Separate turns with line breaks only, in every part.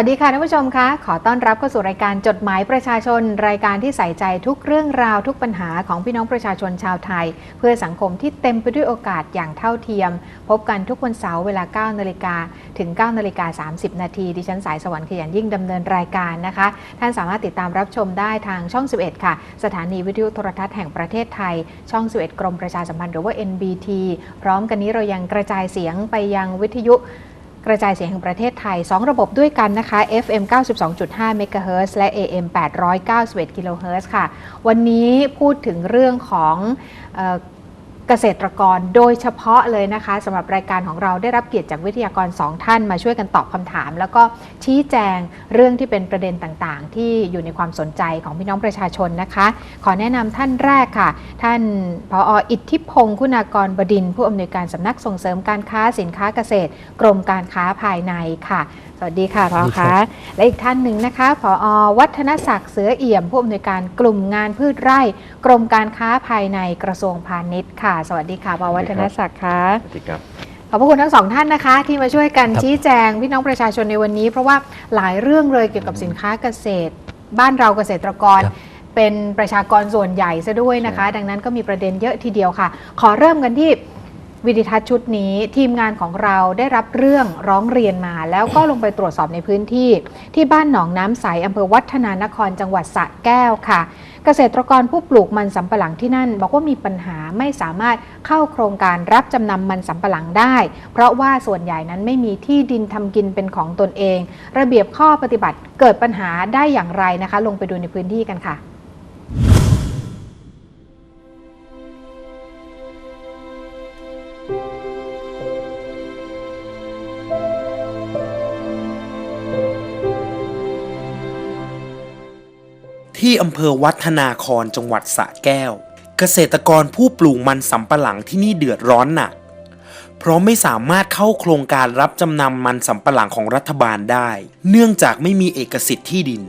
วัสดีค่ะท่านผู้ชมคะ ขอต้อนรับเข้าสู่รายการจดหมายประชาชน รายการที่ใส่ใจทุกเรื่องราวทุกปัญหาของพี่น้องประชาชนชาวไทย เพื่อสังคมที่เต็มไปด้วยโอกาสอย่างเท่าเทียม พบกันทุกวันเสาร์เวลา 9 นาฬิกาถึง 9 นาฬิกา 30 นาทีดิฉันสายสวรรค์ขยันยิ่งดำเนินรายการนะคะ ท่านสามารถติดตามรับชมได้ทางช่อง 11 ค่ะ สถานีวิทยุโทรทัศน์แห่งประเทศไทย ช่อง 11 กรมประชาสัมพันธ์หรือว่า NBT พร้อมกันนี้เรายังกระจายเสียงไปยังวิทยุ กระจายเสียงแห่งประเทศไทย 2 ระบบด้วยกันนะคะ FM 92.5 MHz และ AM 891 kHz ค่ะ วันนี้พูดถึงเรื่องของ เออเกษตรกรโดยเฉพาะเลยนะคะสำหรับรายการของเราได้รับเกียรติจากวิทยากรสองท่านมาช่วยกันตอบคำถาม แล้วก็ชี้แจงเรื่องที่เป็นประเด็นต่างๆ ที่อยู่ในความสนใจของพี่น้องประชาชนนะคะ ขอแนะนำท่านแรกค่ะ ท่านพออิทธิพงศ์คุณากรบดินทร์ผู้อำนวยการสำนักส่งเสริมการค้าสินค้าเกษตร กรมการค้าภายในค่ะสวัสดีค่ะพอ
สวัสดีครั
คะ
บ
และอีกท่านหนึ่งนะคะพอวัฒนศักดิ์เสือเอี่ยม ผู้อำนวยการกลุ่มงานพืชไร่ กรมการค้าภายในกระทรวงพาณิชย์ค่ะสวัสดีค่ะพอวัฒนศักดิ์ค่ะ
สวัสดีครับ
ขอบพระคุณทั้งสองท่านนะคะ ที่มาช่วยกัน
ครับ
ชี้แจงพี่น้องประชาชนในวันนี้ เพราะว่าหลายเรื่องเลยเกี่ยวกับสินค้าเกษตร บ้านเราเกษตรกร
ครับ
เป็นประชากรส่วนใหญ่ซะด้วยนะคะ ดังนั้นก็มีประเด็นเยอะทีเดียวค่ะ ขอเริ่มกันที่ วิดิทัศน์ชุดนี้ทีมงานของเราได้รับเรื่องร้องเรียนมา แล้วก็ลงไปตรวจสอบในพื้นที่ ที่บ้านหนองน้ำใสอำเภอวัฒนานครจังหวัดสระแก้วค่ะ เกษตรกรผู้ปลูกมันสำปะหลังที่นั่น บอกว่ามีปัญหาไม่สามารถเข้าโครงการรับจำนำมันสำปะหลังได้ เพราะว่าส่วนใหญ่นั้นไม่มีที่ดินทำกินเป็นของตนเอง ระเบียบข้อปฏิบัติเกิดปัญหาได้อย่างไรนะคะ ลงไปดูในพื้นที่กันค่ะ
ที่อำเภอวัฒนาครจังหวัดสระแก้ว เกษตรกรผู้ปลูกมันสำปะหลังที่นี่เดือดร้อนหนัก เพราะไม่สามารถเข้าโครงการรับจำนำมันสำปะหลังของรัฐบาลได้ เนื่องจากไม่มีเอกสิทธิ์ที่ดิน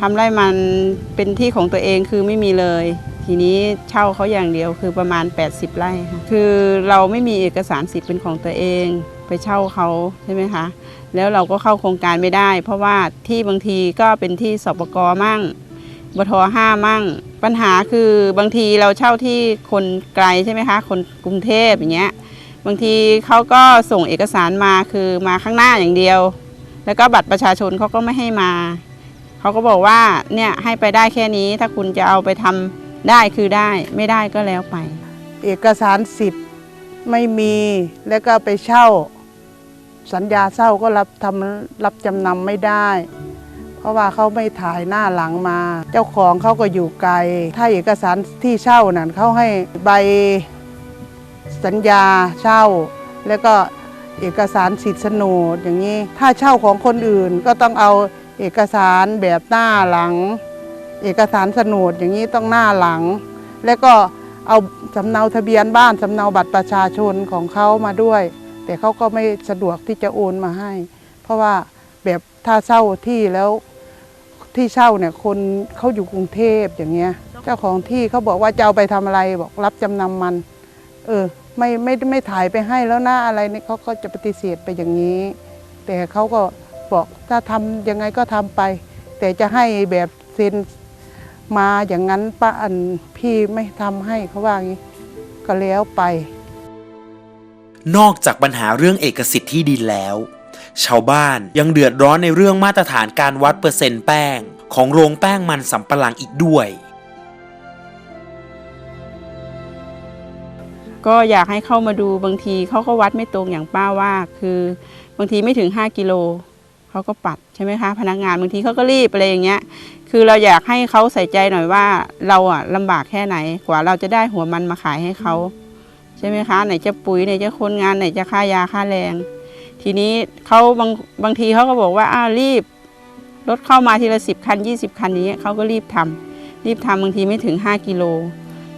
ทำไร่มันเป็นที่ของตัวเองคือไม่มีเลย ทีนี้เช่าเขาอย่างเดียวคือประมาณ 80 ไร่ค่ะคือเราไม่มีเอกสารสิทธิ์เป็นของตัวเองไปเช่าเขาใช่ไหมคะแล้วเราก็เข้าโครงการไม่ได้ เพราะว่าที่บางทีก็เป็นที่สปกมั่งบทห้ามั่ง ปัญหาคือบางทีเราเช่าที่คนไกลใช่ไหมคะ คนกรุงเทพอย่างเงี้ยบางทีเขาก็ส่งเอกสารมาคือมาข้างหน้าอย่างเดียว แล้วก็บัตรประชาชนเขาก็ไม่ให้มา เขาก็บอกว่าเนี่ยให้ไปได้แค่นี้ถ้าคุณจะเอาไปทำ ได้คือได้ไม่ได้ก็แล้วไป
เอกสารสิทธิ์ไม่มีแล้วก็ไปเช่า สัญญาเช่าก็รับทำรับจำนำไม่ได้ เพราะว่าเขาไม่ถ่ายหน้าหลังมา เจ้าของเขาก็อยู่ไกล ถ้าเอกสารที่เช่านั่นเขาให้ใบสัญญาเช่า แล้วก็เอกสารสิทธิ์โฉนดอย่างนี้ ถ้าเช่าของคนอื่นก็ต้องเอาเอกสารแบบหน้าหลัง เอกสารโฉนดอย่างนี้ต้องหน้าหลัง แล้วก็เอาสำเนาทะเบียนบ้านสำเนาบัตรประชาชนของเขามาด้วย แต่เขาก็ไม่สะดวกที่จะโอนมาให้ เพราะว่าแบบถ้าเช่าที่แล้วที่เช่าเนี่ยคนเขาอยู่กรุงเทพอย่างเงี้ย เจ้าของที่เขาบอกว่าจะเอาไปทำอะไรบอกรับจำนำมัน เออไม่ไม่ไม่ถ่ายไปให้แล้วนะอะไรเนี่ยเขาก็จะปฏิเสธไปอย่างนี้ แต่เขาก็บอกถ้าทำยังไงก็ทำไป แต่จะให้แบบเซ็น มาอย่างนั้นป้าอันพี่ไม่ทำให้เขาว่างี้ก็แล้วไป
นอกจากปัญหาเรื่องเอกสิทธิ์ที่ดินแล้ว ชาวบ้านยังเดือดร้อนในเรื่องมาตรฐานการวัดเปอร์เซ็นต์แป้ง ของโรงแป้งมันสำปะหลังอีกด้วย
ก็อยากให้เข้ามาดูบางทีเขาก็วัดไม่ตรงอย่างป้าว่าคือบางทีไม่ถึง 5 กิโล เขาก็ปัดใช่ไหมคะพนักงานบางทีเขาก็รีบอะไรอย่างเงี้ย คือเราอยากให้เขาใส่ใจหน่อยว่าเราอะลำบากแค่ไหนกว่าเราจะได้หัวมันมาขายให้เขาใช่ไหมคะ ไหนจะปุ๋ยไหนจะคนงานไหนจะค่ายาค่าแรง ทีนี้เขาบางบางทีเขาก็บอกว่าอ้าวรีบรถเข้ามาทีละสิบคัน 20 คันนี้เขาก็รีบทำรีบทำบางทีไม่ถึง 5 กิโล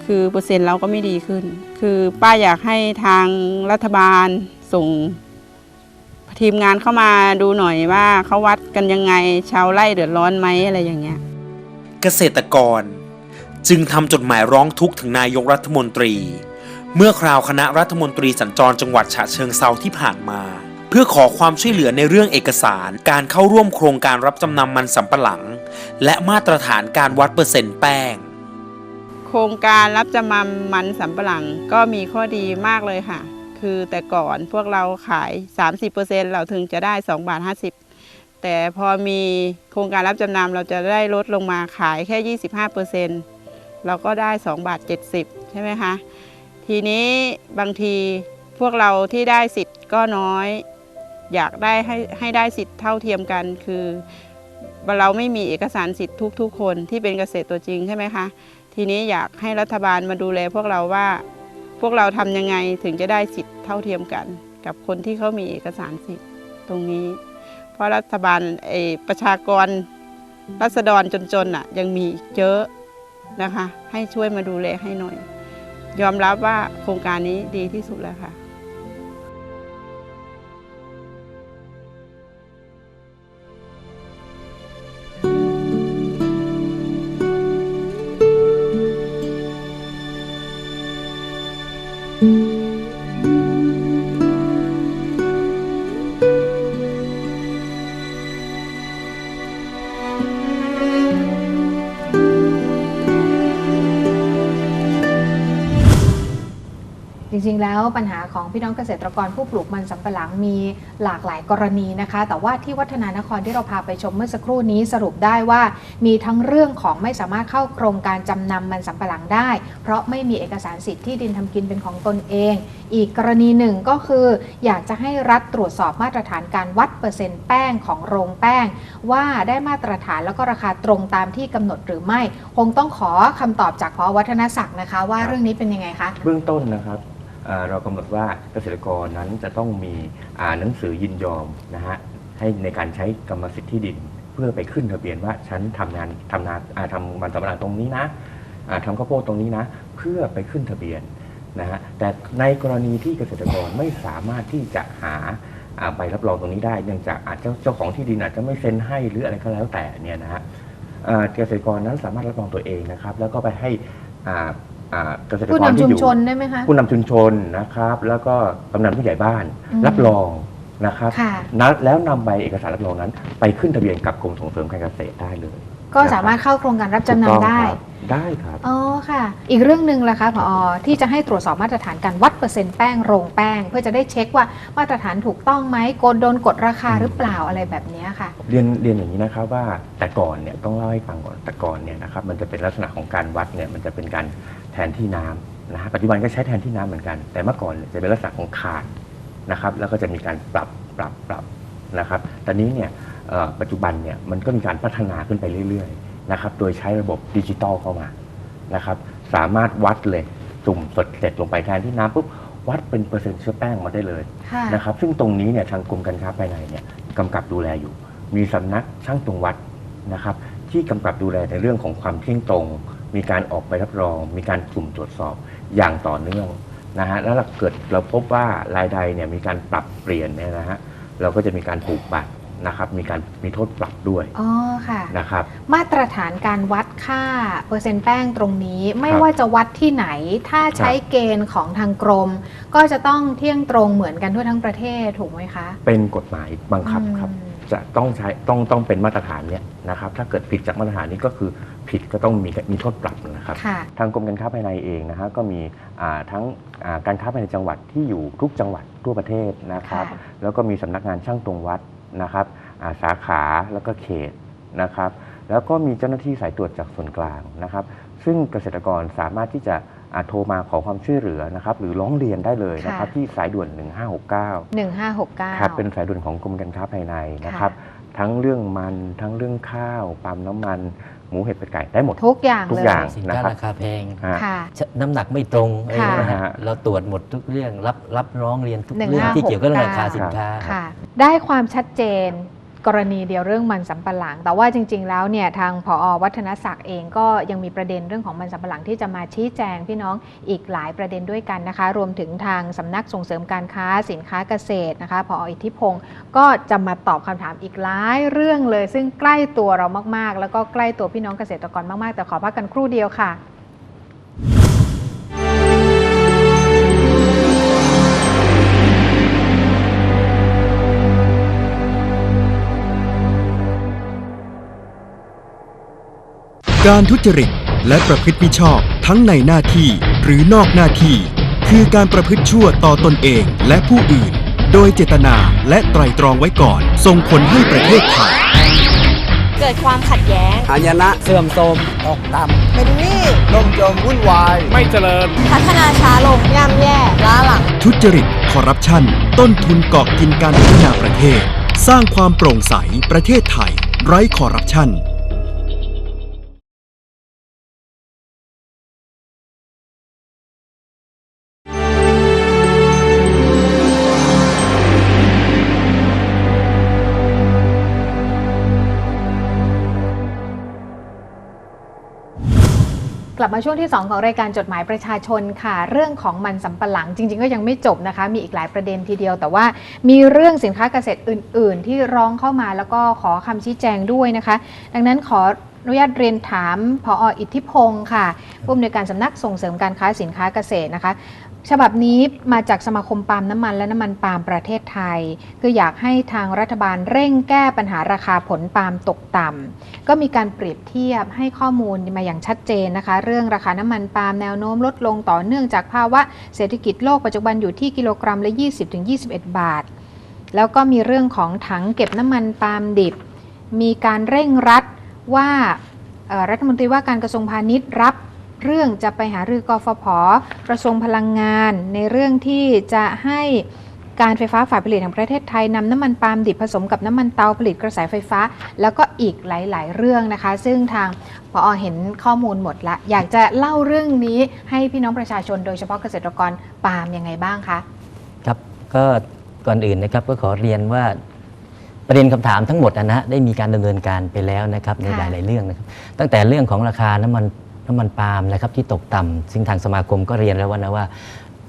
คือเปอร์เซ็นต์เราก็ไม่ดีขึ้น คือป้าอยากให้ทางรัฐบาลส่ง ทีมงานเข้ามาดูหน่อยว่าเขาวัดกันยังไง ชาวไร่เดือดร้อนไหมอะไรอย่างเงี้ย
เกษตรกร จึงทำจดหมายร้องทุกข์ถึงนายกรัฐมนตรี เมื่อคราวคณะรัฐมนตรีสัญจรจังหวัดฉะเชิงเซาที่ผ่านมา เพื่อขอความช่วยเหลือในเรื่องเอกสารการเข้าร่วมโครงการรับจำนำมันสำปะหลัง และมาตรฐานการวัดเปอร์เซ็นต์แป้ง
โครงการรับจำนำมันสำปะหลังก็มีข้อดีมากเลยค่ะ คือแต่ก่อนพวกเราขาย 30%เราถึงจะได้2บาท50 แต่พอมีโครงการรับจำนำเราจะได้ลดลงมาขายแค่ 25%เราก็ได้2บาท70 ใช่ไหมคะ ทีนี้บางทีพวกเราที่ได้สิทธิ์ก็น้อย อยากได้ให้ให้ได้สิทธิ์เท่าเทียมกันคือเราไม่มีเอกสารสิทธิ์ทุกๆ คนที่เป็นเกษตรตัวจริงใช่ไหมคะ ทีนี้อยากให้รัฐบาลมาดูแลพวกเราว่า พวกเราทำยังไงถึงจะได้สิทธิ์เท่าเทียมกัน กับคนที่เขามีเอกสารสิทธิ์ตรงนี้ เพราะรัฐบาลไอประชากรรัษฎรจนๆน่ะยังมีเยอะนะคะ ให้ช่วยมาดูแลให้หน่อย ยอมรับว่าโครงการนี้ดีที่สุดแล้วค่ะ
ของพี่น้องเกษตรกรผู้ปลูกมันสำปะหลังมีหลากหลายกรณีนะคะ แต่ว่าที่วัฒนานครที่เราพาไปชมเมื่อสักครู่นี้สรุปได้ว่า มีทั้งเรื่องของไม่สามารถเข้าโครงการจำนำมันสำปะหลังได้ เพราะไม่มีเอกสารสิทธิ์ที่ดินทำกินเป็นของตนเอง อีกกรณีหนึ่งก็คือ อยากจะให้รัฐตรวจสอบมาตรฐานการวัดเปอร์เซ็นต์แป้งของโรงแป้ง ว่าได้มาตรฐานแล้วก็ราคาตรงตามที่กำหนดหรือไม่ คงต้องขอคำตอบจากพอวัฒนศักดิ์นะคะ ว่า
ร
เรื่องนี้เป็นยังไงคะ
เบื้องต้นนะครับ เรากำหนดว่าเกษตรกรนั้นจะต้องมีหนังสือยินยอมนะฮะให้ในการใช้กรรมสิทธิ์ที่ดิน เพื่อไปขึ้นทะเบียนว่าฉันทำงานทำนาทำมันสำปะหลังตรงนี้นะทำข้าวโพดตรงนี้นะ เพื่อไปขึ้นทะเบียนนะฮะแต่ในกรณีที่เกษตรกรไม่สามารถที่จะหาใบรับรองตรงนี้ได้เนื่องจากอาจจะเจ้าของที่ดินอาจจะไม่เซ็นให้หรืออะไรก็แล้วแต่เนี่ยนะฮะเอ่อเกษตรกรนั้นสามารถรับรองตัวเองนะครับ แล้วก็ไปให้ อ่าอ่าเกษตร
ผู้
กร
นำ
ที่
ชุม
อยู่
ชนได้ไหมคะ
ผู้นำชุมชนนะครับ แล้วก็กำนันผู้ใหญ่บ้าน
อืม
รับรองนะครับ
ค่ะ
นะแล้วนำใบเอกสารรับรองนั้น ไปขึ้นทะเบียนกับกรมส่งเสริมการเกษตรได้เลย
ก็สามารถเข้าโครงการรับจำ
ถูกต้อง
นำได้
ครับได้ครับ
อ๋อค่ะ อีกเรื่องหนึ่งล่ะคะผอที่จะให้ตรวจสอบมาตรฐานการวัดเปอร์เซ็นต์แป้งโรงแป้ง เพื่อจะได้เช็คว่ามาตรฐานถูกต้องไหมโกนโดนกดราคาหรือเปล่าอะไรแบบเนี้ยค่ะ
เรียนเรียนอย่างนี้นะครับว่าแต่ก่อนเนี่ยต้องเล่าให้ฟังก่อนแต่ก่อนเนี่ยนะครับมันจะเป็นลักษณะของการวัดเนี่ยมันจะเป็นการแทนที่น้ำนะฮะปัจจุบันก็ใช้แทนที่น้ำเหมือนกัน แต่เมื่อก่อนเนี่ยจะเป็นลักษณะของขาดนะครับ แล้วก็จะมีการปรับปรับปรับนะครับตอนนี้เนี่ย เอ่อปัจจุบันเนี่ยมันก็มีการพัฒนาขึ้นไปเรื่อยๆนะครับโดยใช้ระบบดิจิตอลเข้ามานะครับสามารถวัดเลยจุ่มสดเสร็จลงไปแทนที่น้ำปุ๊บวัดเป็นเปอร์เซ็นต์เชื้อแป้งมาได้เลย
ค่ะ
นะครับซึ่งตรงนี้เนี่ยทางกรมการค้าภายในเนี่ยกำกับดูแลอยู่ มีสำนักช่างตรงวัดนะครับที่กำกับดูแลในเรื่องของความเที่ยงตรง มีการออกใบรับรอง มีการกลุ่มตรวจสอบอย่างต่อเนื่องนะฮะแล้วเราเกิดเราพบว่ารายใดเนี่ยมีการปรับเปลี่ยนเนี่ยนะฮะเราก็จะมีการผูกบัตร นะครับมีการมีโทษปรับด้วย
อ๋อค่ะ
นะครับ
มาตรฐานการวัดค่าเปอร์เซ็นต์แป้งตรงนี้ไม่
ครับ
ว่าจะวัดที่ไหน ถ้าใช้เกณฑ์ของทางกรม ก็จะต้องเที่ยงตรงเหมือนกันทั่วทั้งประเทศถูกไหมคะ
เป็นกฎหมายบังคับครับ
อืม
จะต้องใช้ต้องต้องเป็นมาตรฐานเนี่ยนะครับ ถ้าเกิดผิดจากมาตรฐานนี้ก็คือผิดก็ต้องมีมีโทษปรับนะครับ
ค่ะ
ทางกรมการค้าภายในเองนะฮะก็มีอ่าทั้งอ่าการค้าภายในจังหวัดที่อยู่ทุกจังหวัดทั่วประเทศนะครับ
ค่ะ
แล้วก็มีสำนักงานช่างตรงวัด นะครับอ่าสาขาแล้วก็เขตนะครับ แล้วก็มีเจ้าหน้าที่สายตรวจจากส่วนกลางนะครับ ซึ่งเกษตรกรสามารถที่จะอ่าโทรมาขอความช่วยเหลือนะครับ หรือร้องเรียนได้เลยนะครับ
ค่ะ
ที่สายด่วน 1569
1569
ครับเป็นสายด่วนของกรมการค้าภายในนะครับ ทั้งเรื่องมันทั้งเรื่องข้าว ปาล์มน้ำมัน หมูเห็ดเป็ดไก่ได้หมด
ทุกอย่าง
ทุก
เลย
อย่าง
สิน
นะ
ค้า
ครับ
ราคาแพง
ฮะ
ค่ะ
น้ำหนักไม่ตรงอะไร
ค่ะ
นะฮะ
ฮะ
เราตรวจหมดทุกเรื่องรับรับร้องเรียนทุก
หนึ่ง
เรื่อง
ห้า
ที่เกี่ยวกับเรื่องราคา
หกเก้า
สินค้า
ค่ะ ได้ความชัดเจน กรณีเดียวเรื่องมันสำปะหลัง แต่ว่าจริง ๆ แล้วเนี่ยทางผอวัฒนศักดิ์เองก็ยังมีประเด็นเรื่องของมันสำปะหลังที่จะมาชี้แจงพี่น้องอีกหลายประเด็นด้วยกันนะคะ รวมถึงทางสำนักส่งเสริมการค้าสินค้าเกษตรนะคะผออิทธิพงศ์ก็จะมาตอบคำถามอีกหลายเรื่องเลย ซึ่งใกล้ตัวเรามากๆ แล้วก็ใกล้ตัวพี่น้องเกษตรกรมากๆ แต่ขอพักกันครู่เดียวค่ะ
การทุจริตและประพฤติมิชอบทั้งในหน้าที่หรือนอกหน้าที่ คือการประพฤติชั่วต่อตนเองและผู้อื่น โดยเจตนาและไตรตรองไว้ก่อนส่งผลให้ประเทศไทย
เกิดความขัดแย้ง
หายนะเสื่อมโทรมตกต่ำ
เป็นหนี้
ล่มจมวุ่นวาย ไม่เจริญ
พัฒนาช้าลงย่ำแย่ล้าหลัง
ทุจริตคอร์รัปชัน ต้นทุนเกาะกินการพัฒนาประเทศ สร้างความโปร่งใสประเทศไทย ไร้คอร์รัปชัน
ลับมาช่วงที่ 2 ของรายการจดหมายประชาชนค่ะ เรื่องของมันสำปะหลังจริง ๆ ก็ยังไม่จบนะคะ มีอีกหลายประเด็นทีเดียว แต่ว่ามีเรื่องสินค้าเกษตรอื่น ๆ ที่ร้องเข้ามาแล้วก็ขอคำชี้แจงด้วยนะคะ ดังนั้นขออนุญาตเรียนถาม พออิทธิพงศ์ค่ะผู้อำนวยการสำนักส่งเสริมการค้าสินค้าเกษตรนะคะ ฉบับนี้มาจากสมาคมปาล์มน้ำมันและน้ำมันปาล์มประเทศไทย คืออยากให้ทางรัฐบาลเร่งแก้ปัญหาราคาผลปาล์มตกต่ำก็มีการเปรียบเทียบให้ข้อมูลมาอย่างชัดเจนนะคะ เรื่องราคาน้ำมันปาล์มแนวโน้มลดลงต่อเนื่องจากภาวะเศรษฐกิจโลกปัจจุบันอยู่ที่กิโลกรัมละ 20-21 บาท แล้วก็มีเรื่องของถังเก็บน้ำมันปาล์มดิบ มีการเร่งรัดว่ารัฐมนตรีว่าการกระทรวงพาณิชย์รับ เรื่องจะไปหารือกฟผกระทรวงพลังงาน ในเรื่องที่จะให้การไฟฟ้าฝ่ายผลิตแห่งประเทศไทยนำน้ำมันปาล์มดิบผสมกับน้ำมันเตาผลิตกระแสไฟฟ้า แล้วก็อีกหลาย ๆ เรื่องนะคะ ซึ่งทางพอเห็นข้อมูลหมดละอยากจะเล่าเรื่องนี้ให้พี่น้องประชาชนโดยเฉพาะเกษตรกรปาล์มยังไงบ้างคะ
ครับก็ก่อนอื่นนะครับก็ขอเรียนว่าประเด็นคำถามทั้งหมดนะฮะได้มีการดำเนินการไปแล้วนะครับในหลาย ๆ เรื่องนะครับตั้งแต่เรื่องของราคาน้ำมัน น้ำมันปาล์มนะครับที่ตกต่ำซึ่งทางสมาคมก็เรียนแล้วว่านะว่า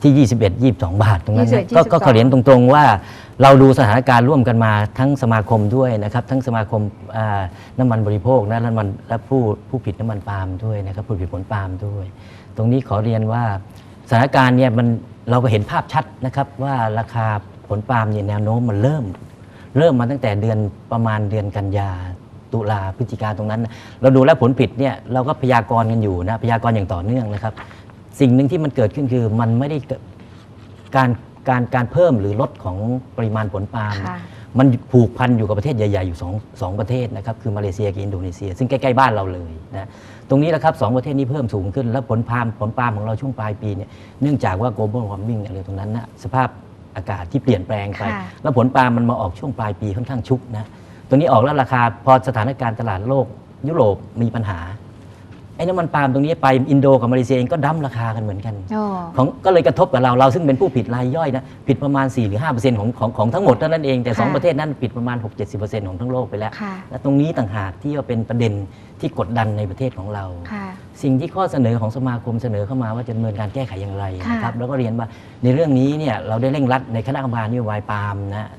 ที่ 21 22 บาทตรงนั้นนะ
21
ก็ก็
22
ขอเรียนตรงๆว่าเราดูสถานการณ์ร่วมกันมาทั้งสมาคมด้วยนะครับทั้งสมาคมอ่าน้ำมันบริโภคและน้ำมันและผู้ผู้ผลิตน้ำมันปาล์มด้วยนะครับผู้ผลิตผลปาล์มด้วย ตรงนี้ขอเรียนว่าสถานการณ์เนี่ยมันเราก็เห็นภาพชัดนะครับว่าราคาผลปาล์มเนี่ยแนวโน้มมันเริ่ม เริ่มมาตั้งแต่เดือนประมาณเดือนกันยา ตุลาพฤศจิกาตรงนั้นนะเราดูแล้วผลผิดเนี่ยเราก็พยากรณ์กันอยู่นะพยากรณ์อย่างต่อเนื่องนะครับ สิ่งหนึ่งที่มันเกิดขึ้นคือมันไม่ได้เกิดการการการเพิ่มหรือลดของปริมาณผลปาล์ม
ค่ะ
มันผูกพันอยู่กับประเทศใหญ่ๆอยู่สองสองประเทศนะครับคือมาเลเซียกับอินโดนีเซีย ซึ่งใกล้ๆบ้านเราเลยนะตรงนี้แหละครับสองประเทศนี้เพิ่มสูงขึ้น แล้วผลปาล์มผลปาล์มของเราช่วงปลายปีเนี่ยเนื่องจากว่า global warming อะไรตรงนั้นนะสภาพอากาศที่เปลี่ยนแปลงไป
ค่ะ
แล้วผลปาล์มมันมาออกช่วงปลายปีค่อนข้างชุกนะ ตรงนี้ออกแล้วราคาพอสถานการณ์ตลาดโลก ยุโรปมีปัญหาไอ้น้ำมันปาล์มตรงนี้ไปอินโดกับมาเลเซียเองก็ดั้มราคากันเหมือนกัน
โอ้
ของก็เลยกระทบกับเราเราซึ่งเป็นผู้ผิดรายย่อยนะผิดประมาณ 4 หรือ5%ของของของทั้งหมดเท่านั้นเองแต่
ค่ะ
2ประเทศนั้นผิดประมาณ 6-70%ของทั้งโลกไปแล้ว
ค่ะ
และตรงนี้ต่างหากที่ว่าเป็นประเด็นที่กดดันในประเทศของเรา
ค่ะ
สิ่งที่ข้อเสนอของสมาคมเสนอเข้ามาว่าจะดำเนินการแก้ไขอย่างไร
ค่ะ
นะครับแล้วก็เรียนว่าในเรื่องนี้เนี่ยเราได้เร่งรัดในคณะกรรมการนโยบายปาล์มนะ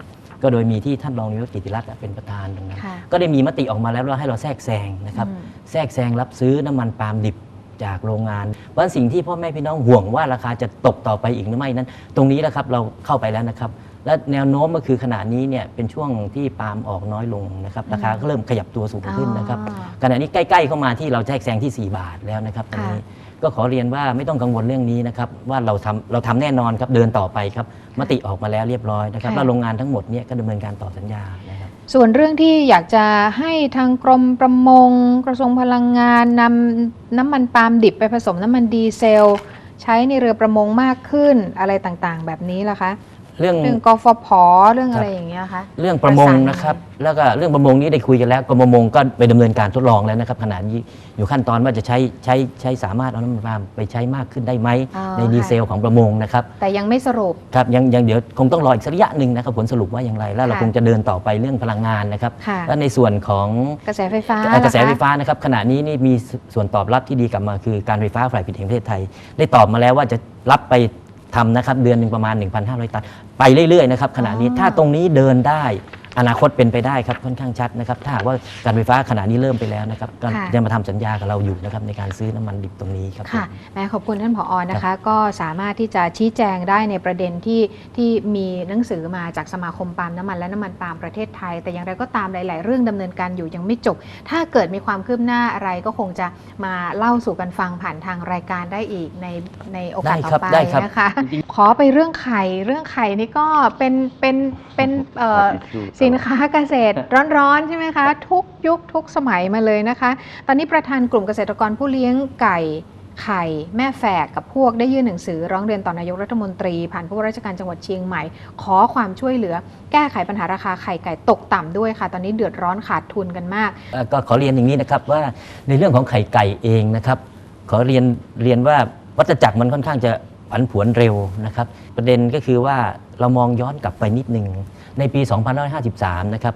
ก็โดยมีที่ท่านรองนายกกิติรัตน์เป็นประธานตรงนั้น
ค่ะ
ก็ได้มีมติออกมาแล้วว่าให้เราแทรกแซงนะครับ
อืม
แทรกแซงรับซื้อน้ำมันปาล์มดิบจากโรงงาน เพราะฉะนั้นสิ่งที่พ่อแม่พี่น้องห่วงว่าราคาจะตกต่อไปอีกหรือไม่นั้น ตรงนี้แหละครับเราเข้าไปแล้วนะครับ และแนวโน้มก็คือขณะนี้เนี่ยเป็นช่วงที่ปาล์มออกน้อยลงนะครับราคาก็เริ่มขยับตัวสูงขึ้นนะครับ
อ๋อ
ขณะนี้ใกล้ ๆ เข้ามาที่เราแทรกแซงที่ 4 บาทแล้วนะครับตอนนี้ ก็ขอเรียนว่าไม่ต้องกังวลเรื่องนี้นะครับว่าเราทำเราทำแน่นอนครับเดินต่อไปครับมติออกมาแล้วเรียบร้อยนะครับ
ค่ะ
แล้วโรงงานทั้งหมดเนี่ยก็ดำเนินการต่อสัญญานะครับ
ส่วนเรื่องที่อยากจะให้ทางกรมประมง กระทรวงพลังงานนำน้ำมันปาล์มดิบไปผสมน้ำมันดีเซล ใช้ในเรือประมงมากขึ้นอะไรต่างๆ แบบนี้ล่ะคะ
เรื่อง
เรื่องกฟผเรื่องอะไรอย่างเงี้ยคะ
เรื่องประมง
ประสาน
นะครับ แล้วก็เรื่องประมงนี้ได้คุยกันแล้วกรมประมงก็ไปดำเนินการทดลองแล้วนะครับขณะนี้อยู่ขั้นตอนว่าจะใช้ใช้ใช้สามารถเอาน้ำมันปาล์มไปใช้มากขึ้นได้ไหม
อ๋อ
ในดีเซลของประมงนะครับ
แต่ยังไม่สรุป
ครับยังยังเดี๋ยวคงต้องรออีกสักระยะหนึ่งนะครับผลสรุปว่าอย่างไร แล้วเรา
ค่ะ
คงจะเดินต่อไปเรื่องพลังงานนะครับ
ค่ะ
และในส่วนของ
กระแสไฟฟ้า
อ่ากระแส
ล่ค
ไฟฟ้านะครับขณะนี้นี่มีส่วนตอบรับที่ดีกลับมาคือการไฟฟ้าฝ่ายผลิตแห่งประเทศไทย ได้ตอบมาแล้วว่าจะรับไป ทำนะครับเดือนหนึ่งประมาณ 1,500 ตัน ไปเรื่อยๆนะครับขณะนี้
อ๋อ
ถ้าตรงนี้เดินได้ อนาคตเป็นไปได้ครับค่อนข้างชัดนะครับถ้าหากว่าการไฟฟ้าขณะนี้เริ่มไปแล้วนะครับก็
ค่ะ
ยังมาทำสัญญากับเราอยู่นะครับในการซื้อน้ำมันดิบตรงนี้ครับผม
ค่ะแม่ขอบคุณท่านผอ นะคะ ก็สามารถที่จะชี้แจงได้ในประเด็นที่ที่มีหนังสือมาจากสมาคมปาล์มน้ำมันและน้ำมันปาล์มประเทศไทย แต่อย่างไรก็ตามหลาย ๆ เรื่องดำเนินการอยู่ยังไม่จบ ถ้าเกิดมีความคืบหน้าอะไรก็คงจะมาเล่าสู่กันฟังผ่านทางรายการได้อีกในในโอกาส
ได้
ต่
ครั
อบไป
ได้ครับ
นะคะ ขอไปเรื่องไข่เรื่องไข่นี่ก็เป็นเป็นเป็นเอ่อ สิินค้าเกษตรร้อนๆใช่ไหมคะ ทุกยุคทุกสมัยมาเลยนะคะ ตอนนี้ประธานกลุ่มเกษตรกรผู้เลี้ยงไก่ไข่แม่แฝกกับพวกได้ยื่นหนังสือ ร้องเรียนต่อนายกรัฐมนตรี ผ่านผู้ว่าราชการจังหวัดเชียงใหม่ ขอความช่วยเหลือ แก้ไขปัญหาราคาไข่ไก่ตกต่ำด้วยค่ะ ตอนนี้เดือดร้อนขาดทุนกันมาก
ก็ขอเรียนอย่างนี้นะครับว่าในเรื่องของไข่ไก่เองนะครับ ขอเรียนเรียนว่าวัฏจักรมันค่อนข้างจะผันผวนเร็วนะครับ ประเด็นก็คือว่าเรามองย้อนกลับไปนิดนึง ในปี 2553 นะครับ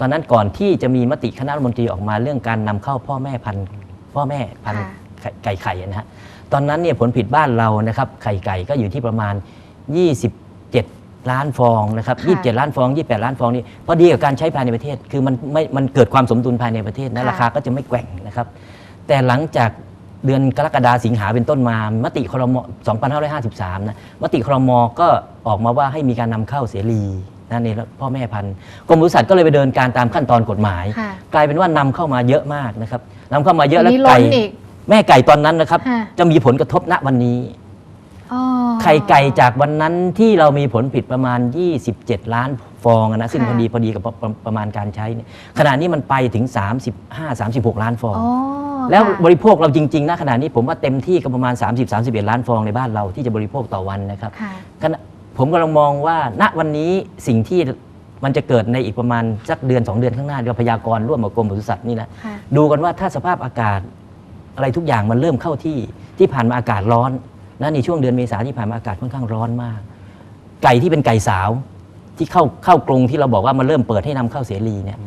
ตอนนั้นก่อนที่จะมีมติคณะรัฐมนตรีออกมาเรื่องการนำเข้าพ่อแม่พันธุ์พ่อแม่พันธุ์
ค่ะ
ไก่ไข่นะฮะ ตอนนั้นเนี่ยผลผลิตบ้านเรานะครับไข่ไก่ก็อยู่ที่ประมาณ 27 ล้านฟองนะครับ
ค่ะ
27 ล้านฟอง 28 ล้านฟองนี่พอดีกับการใช้ภายในประเทศ คือมันไม่ มันเกิดความสมดุลภายในประเทศนะ
ค่ะ
ราคาก็จะไม่แกว่งนะครับ แต่หลังจากเดือนกรกฎาสิงหาเป็นต้นมา มติครม 2553 นะ มติครมก็ออกมาว่าให้มีการนำเข้าเสรี นะในพ่อแม่พันธุ์กรมปศุสัตว์ก็เลยไปเดินการตามขั้นตอนกฎหมาย
ค่ะ
กลายเป็นว่านำเข้ามาเยอะมากนะครับนำเข้ามาเยอะ
ที
แล้ว
นี้ล้
ไก่
นอีก
แม่ไก่ตอนนั้นนะครับ
ค่ะ
จะมีผลกระทบณวันนี้
อ๋อ
ไข่ไก่จากวันนั้นที่เรามีผลผลิตประมาณ 27 ล้านฟองอะนะซึ่ง
ค่ะ
พอดีพอดีกับประประประมาณการใช้เนี่ยขณะนี้มันไปถึง 35-36 ล้านฟอง
อ๋อ
แล้ว
ค่ะ
บริโภคเราจริง ๆ นะขณะนี้ผมว่าเต็มที่ก็ประมาณ 30-31 ล้านฟองในบ้านเราที่จะบริโภคต่อวันนะครับ
ค่ะ
ขณะ ผมกำลังมองว่า ณวันนี้สิ่งที่มันจะเกิดในอีกประมาณสักเดือน 2 เดือนข้างหน้าเราพยากรณ์ร่วมกับกรมปศุสัตว์นี่นะ
ค่ะ
ดูกันว่าถ้าสภาพอากาศอะไรทุกอย่างมันเริ่มเข้าที่ที่ผ่านมาอากาศร้อนนะในช่วงเดือนเมษาที่ผ่านมาอากาศค่อนข้างร้อนมาก ไก่ที่เป็นไก่สาวที่เข้าเข้ากรงที่เราบอกว่ามันเริ่มเปิดให้นำเข้าเสรีเนี่ย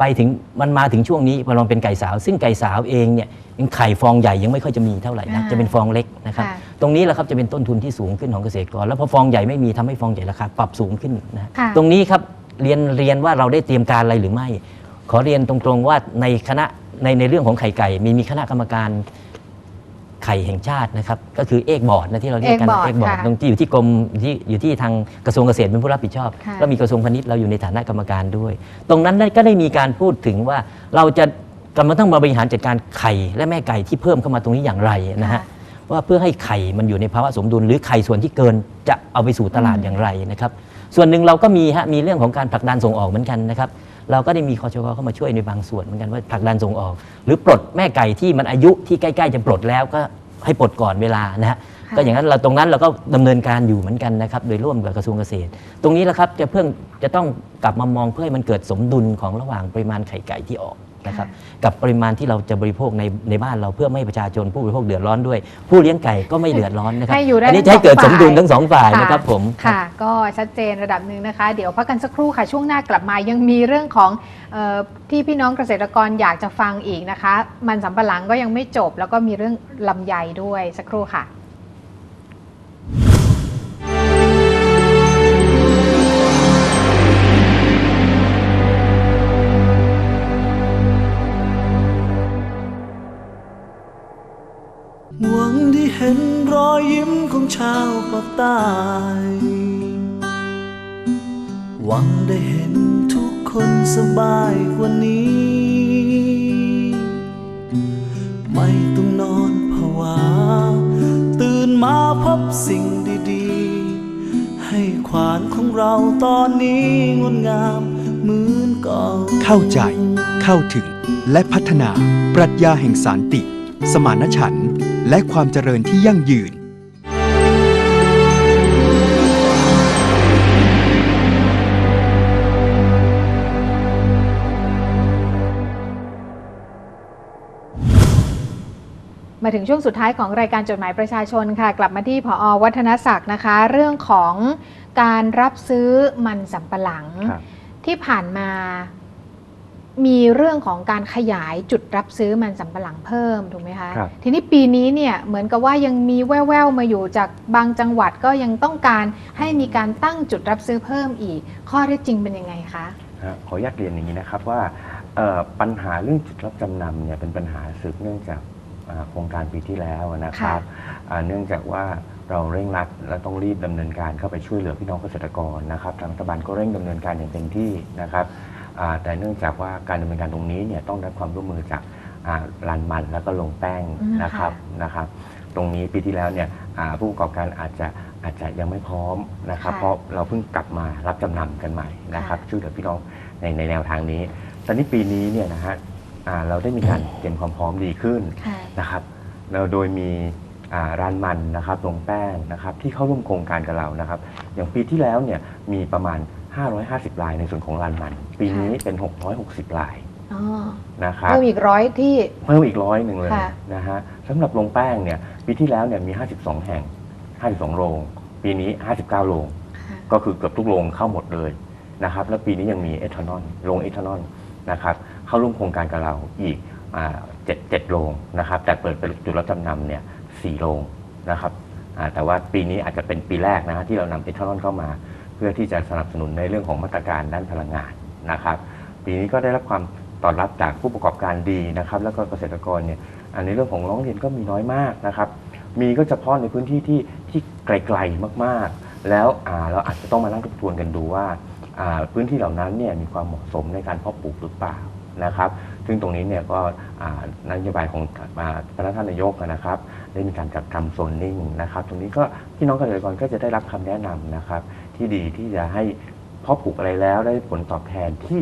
ไปถึงมันมาถึงช่วงนี้พอลองเป็นไก่สาว ซึ่งไก่สาวเองเนี่ยยังไข่ฟองใหญ่ยังไม่ค่อยจะมีเท่าไหร่นะ
อ่า
จะเป็นฟองเล็กนะครับ
ค่ะ
ตรงนี้แหละครับจะเป็นต้นทุนที่สูงขึ้นของเกษตรกร แล้วพอฟองใหญ่ไม่มีทำให้ฟองใหญ่ราคาปรับสูงขึ้นนะ
ค่ะ
ตรงนี้ครับเรียนเรียนว่าเราได้เตรียมการอะไรหรือไม่ ขอเรียนตรงๆว่าในคณะในในเรื่องของไข่ไก่ มีมีคณะกรรมการ ไข่แห่งชาตินะครับก็คือเอกบอร์ดนะที่เราเรียกกัน
เอกบอร์ด
เอกบอร์ด
ค่ะ
ตรงที่อยู่ที่กรมที่อยู่ที่ทางกระทรวงเกษตรเป็นผู้รับผิดชอบ
ค่ะ
แล้วมีกระทรวงพาณิชย์เราอยู่ในฐานะกรรมการด้วย ตรงนั้นได้ก็ได้มีการพูดถึงว่าเราจะกำลังต้องมาบริหารจัดการไข่และแม่ไก่ที่เพิ่มเข้ามาตรงนี้อย่างไรนะฮะว่าเพื่อให้ไข่มันอยู่ในภาวะสมดุล หรือไข่ส่วนที่เกินจะเอาไปสู่ตลาด
อืม
อย่างไรนะครับส่วนหนึ่งเราก็มีฮะมีเรื่องของการผลักดันส่งออกเหมือนกันนะครับ เราก็ได้มีคอชกเข้ามาช่วยในบางส่วนเหมือนกันว่าผลักดันส่งออก หรือปลดแม่ไก่ที่มันอายุที่ใกล้ๆจะปลดแล้วก็ให้ปลดก่อนเวลานะฮะ
ค่ะ
ก็อย่างนั้นเราตรงนั้นเราก็ดำเนินการอยู่เหมือนกันนะครับโดยร่วมกับกระทรวงเกษตร ตรงนี้แหละครับจะเพิ่งจะต้องกลับมามองเพื่อให้มันเกิดสมดุลของระหว่างปริมาณไข่ไก่ที่ออก นะครับกับปริมาณที่เราจะบริโภคในในบ้านเราเพื่อไม่ให้ประชาชนผู้บริโภคเดือดร้อนด้วย ผู้เลี้ยงไก่ก็ไม่เดือดร้อนนะครับ
ให้อยู่ได้
อันนี้
ทั้ง
จะให้เกิด
ส
ส
อง
มดุล
ฝ่าย
ทั้งสองฝ่าย
ค่ะ
นะครับผม
ค่ะ ก็ชัดเจนระดับหนึ่งนะคะ เดี๋ยวพักกันสักครู่ค่ะช่วงหน้ากลับมายังมีเรื่องของเออที่พี่น้องเกษตรกรอยากจะฟังอีกนะคะ มันสำปะหลังก็ยังไม่จบ แล้วก็มีเรื่องลำไยด้วยสักครู่ค่ะ
ชาวปากใต้หวังได้เห็นทุกคนสบายกว่านี้ ไม่ต้องนอนผวา ตื่นมาพบสิ่งดีๆ ให้ขวานของเราตอนนี้งดงามเหมือนก่อน
เข้าใจ เข้าถึง และพัฒนาปรัชญาแห่งสารติ สมานฉันท์และความเจริญที่ยั่งยืน
มาถึงช่วงสุดท้ายของรายการจดหมายประชาชนค่ะ กลับมาที่ผอวัฒนศักดิ์นะคะ เรื่องของการรับซื้อมันสำปะหลัง
ครับ
ที่ผ่านมามีเรื่องของการขยายจุดรับซื้อมันสำปะหลังเพิ่มถูกไหมคะ
ครับ
ทีนี้ปีนี้เนี่ยเหมือนกับว่ายังมีแว่วๆมาอยู่จากบางจังหวัดก็ยังต้องการให้มีการตั้งจุดรับซื้อเพิ่มอีก ข้อเท็จจริงเป็นยังไงคะ
ฮะขออนุญาตเรียนอย่างนี้นะครับว่าเอ่อปัญหาเรื่องจุดรับจำนำเนี่ยเป็นปัญหาสืบเนื่องจาก อ่าโครงการปีที่แล้วนะครับอ่าเนื่องจากว่าเราเร่งรัดและต้องรีบดำเนินการเข้าไปช่วยเหลือพี่น้องเกษตรกรนะครับ ทางรัฐบาลก็เร่งดำเนินการอย่างเต็มที่นะครับอ่าแต่เนื่องจากว่าการดำเนินการตรงนี้เนี่ยต้องได้ความร่วมมือจากอ่าลานมันแล้วก็ลงแป้ง
อืม
นะครับนะครับ ตรงนี้ปีที่แล้วเนี่ยอ่าผู้ประกอบการอาจจะอาจจะยังไม่พร้อมนะครับ
ค่ะ
เพราะเราเพิ่งกลับมารับจำนำกันใหม่นะครับช่วยเหลือพี่น้องในในแนวทางนี้ ตอนนี้ปีนี้เนี่ยนะฮะ อ่าเราได้มีการเตรียมความพร้อมดีขึ้น
ค่ะ
นะครับเราโดยมีอ่าร้านมันนะครับลงแป้งนะครับที่เข้าร่วมโครงการกับเรานะครับ อย่างปีที่แล้วเนี่ยมีประมาณ 550รายในส่วนของร้านมัน ปีนี้เป็น 660ราย
อ๋อ
นะครับ
เพิ่มอีกร้อยที่
เพิ่มอีกร้อยหนึ่งเลย
ค่ะ
นะฮะสำหรับโรงแป้งเนี่ยปีที่แล้วเนี่ยมี 52 แห่ง 52 โรง ปีนี้ 59 โรง
ค่ะ
ก็คือเกือบทุกโรงเข้าหมดเลยนะครับ แล้วปีนี้ยังมีเอทานอลโรงเอทานอลนะครับ เข้าร่วมโครงการกับเราอีกเจ็ดเจ็ดโรงนะครับแต่เปิดเป็นจุดรับจำนำเนี่ยสี่โรงนะครับแต่ว่าปีนี้อาจจะเป็นปีแรกนะที่เรานำเอทานอลเข้ามา เพื่อที่จะสนับสนุนในเรื่องของมาตรการด้านพลังงานนะครับ ปีนี้ก็ได้รับความตอบรับจากผู้ประกอบการดีนะครับ แล้วก็เกษตรกรเนี่ยอันในเรื่องของร้องเรียนก็มีน้อยมากนะครับ มีก็เฉพาะในพื้นที่ที่ที่ไกลๆมากๆ แล้วเราอาจจะต้องมานั่งทบทวนกันดูว่าพื้นที่เหล่านั้นเนี่ยมีความเหมาะสมในการเพาะปลูกหรือเปล่า นะครับ ซึ่งตรงนี้เนี่ยก็อ่านโยบายของอ่าพระท่านนายกนะครับ ได้มีการจัดทำโซนนิ่งนะครับ ตรงนี้ก็พี่น้องเกษตรกรก็จะได้รับคำแนะนำนะครับ ที่ดีที่จะให้เพาะปลูกอะไรแล้วได้ผลตอบแทนที่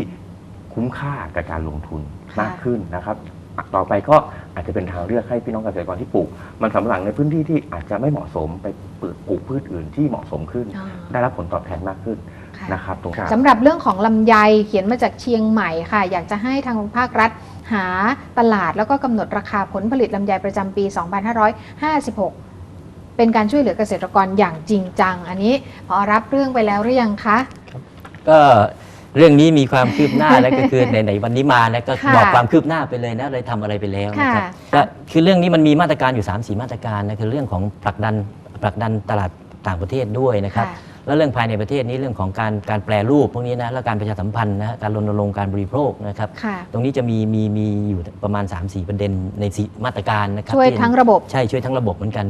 คุ้มค่ากับการลงทุน
ค่ะ
มากขึ้นนะครับต่อไปก็อาจจะเป็นทางเลือกให้พี่น้องเกษตรกรที่ปลูก มันสำปะหลังในพื้นที่ที่อาจจะไม่เหมาะสมไปปลูกปลูกพืชอื่นที่เหมาะสมขึ้น
อ๋อ
ได้รับผลตอบแทนมากขึ้น
ค่ะ
นะครับตรง
สำหรับเรื่องของลำไยเขียนมาจากเชียงใหม่ค่ะ อยากจะให้ทางภาครัฐหาตลาดแล้วก็กำหนดราคาผลผลิตลำไยประจำปี 2556 เป็นการช่วยเหลือเกษตรกรอย่างจริงจัง อันนี้พอรับเรื่องไปแล้วหรือยังคะ
ก็เรื่องนี้มีความคืบหน้า แล้วก็คือไหนๆวันนี้มานะก็
ค่ะ
บอกความคืบหน้าไปเลยนะเลยทำอะไรไปแล้วนะครับ
ค่ะ
ก็คือเรื่องนี้มันมีมาตรการอยู่3 4มาตรการนะคือเรื่องของผลักดันผลักดันตลาด ต่างประเทศด้วยนะครับ
ค่ะ
แล้วเรื่องภายในประเทศนี้เรื่องของการการแปรรูปพวกนี้นะแล้วการประชาสัมพันธ์นะการรณรงค์การบริโภคนะครับ
ค่ะ
ตรงนี้จะมีมีมีอยู่ประมาณ 3-4 ประเด็นในสี่มาตรการนะครับ
ช่วย
ที่
ทั้งระบบ
ใช่ช่วยทั้งระบบเหมือนกัน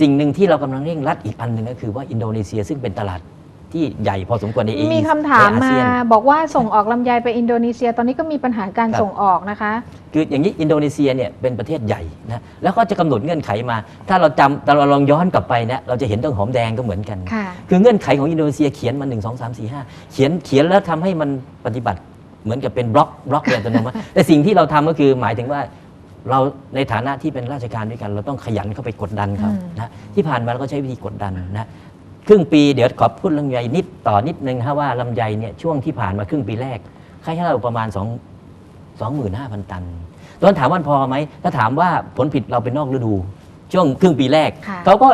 สิ่งหนึ่งที่เรากำลังเร่งรัดอีกอันหนึ่งก็คือว่าอินโดนีเซียซึ่งเป็นตลาด ที่ใหญ่พอสมควรในเอ
มีคำถาม
ในอา
มา
เซียน
บอกว่าส่งออกลำไยไปอินโดนีเซีย ตอนนี้ก็มีปัญหาการ
ครับ
ส่งออกนะคะ
คืออย่างนี้อินโดนีเซียเนี่ยเป็นประเทศใหญ่นะแล้วก็จะกำหนดเงื่อนไขมา ถ้าเราจำแต่เราลองย้อนกลับไปเนี่ยเราจะเห็นเรื่องหอมแดงก็เหมือนกัน
ค่ะ
คือเงื่อนไขของอินโดนีเซียเขียนมา1 2 3 4 5 เขียนเขียนแล้วทำให้มันปฏิบัติเหมือนกับเป็นบล็อกบล็อกอย่างอัตโนมัติแต่สิ่งที่เราทำก็คือหมายถึงว่าเราในฐานะที่เป็นราชการด้วยกัน เราต้องขยันเข้าไปกดดันเขา
อืม
นะที่ผ่านมาเราก็ใช้วิธีกดดันนะ ครึ่งปีเดี๋ยวขอพูดลำไยนิดต่อนิดนึงนะว่าลำไยเนี่ยช่วงที่ผ่านมาครึ่งปีแรกค่าใช้จ่ายประมาณ2 25,000 ตันตอนถามว่าพอไหมถ้าถามว่าผลผิดเราเป็นนอกฤดู ช่วงครึ่งปีแรก
ค่ะ
เขาก็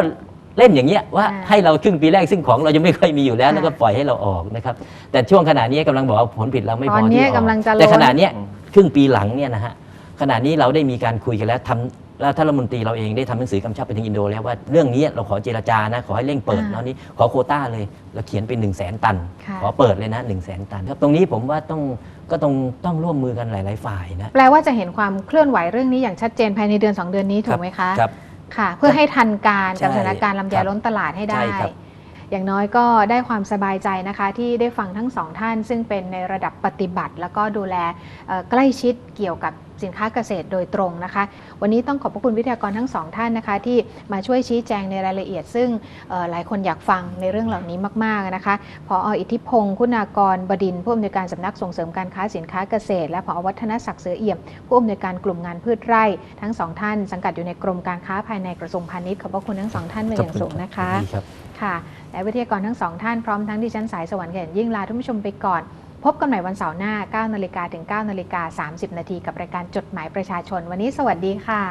เล่นอย่างเงี้ยว่า
อ่า
ให้เราครึ่งปีแรกซึ่งของเรายังไม่ค่อยมีอยู่แล้ว
ค่ะ
แล้วก็ปล่อยให้เราออกนะครับแต่ช่วงขณะนี้กำลังบอกว่าผลผิดเราไม่พ
ต
อ
อน
ที่
นี้
ออก
กำลังจะ
แต่
ล้น
ขณะเนี้ยครึ่งปีหลังเนี่ยนะฮะขณะนี้เราได้มีการคุยกันแล้วทำ แล้วท่านรัฐมนตรีเราเองได้ทำหนังสือกำชับไปถึงอินโดแล้วว่าเรื่องนี้เราขอเจรจานะขอให้เร่งเปิด
อ่า
แล้วนี้ขอโควต้าเลยเราเขียนเป็น1นึ่งแสนตัน
ค่ะ
ขอเปิดเลยนะ1นึ่งแสนตันครับตรงนี้ผมว่าต้องก็ต้องต้องร่วมมือกันหลาย ๆ ฝ่ายนะ
แปลว่าจะเห็นความเคลื่อนไหวเรื่องนี้อย่างชัดเจนภายในเดือน 2 เดือนนี้ถูกไหมคะ
ครับ
ค่ะ เพื่อให้ทันการกับ
ใช่
สถานการณ์ลำไย
ครับ
ล้นตลาดให้ได้
ใช่ครับ
อย่างน้อยก็ได้ความสบายใจนะคะ ที่ได้ฟังทั้งสองท่าน ซึ่งเป็นในระดับปฏิบัติ แล้วก็ดูแลใกล้ชิดเกี่ยวกับสินค้าเกษตรโดยตรงนะคะ วันนี้ต้องขอบพระคุณวิทยากรทั้งสองท่านนะคะ ที่มาช่วยชี้แจงในรายละเอียด ซึ่งหลายคนอยากฟังในเรื่องเหล่านี้มากๆนะคะพออิทธิพงศ์คุณากรบดินผู้อำนวยการสำนักส่งเสริมการค้าสินค้าเกษตร และพอวัฒนศักดิ์เสือเอี่ยม ผู้อำนวยการกลุ่มงานพืชไร่ ทั้งสองท่าน สังกัดอยู่ในกรมการค้าภายในกระทรวงพาณิชย์ขอบพระคุณทั้งสองท่านเป็นอย่างสูงนะคะ
ดี ค่ะ
และวิทยากรทั้งสองท่านพร้อมทั้งดิฉันสายสวรรค์เขนยิ่งลาท่านผู้ชมไปก่อน พบกันใหม่วันเสาร์หน้า 9นาฬิกาถึง9นาฬิกา30 นาทีกับรายการจดหมายประชาชน วันนี้สวัสดีค่ะ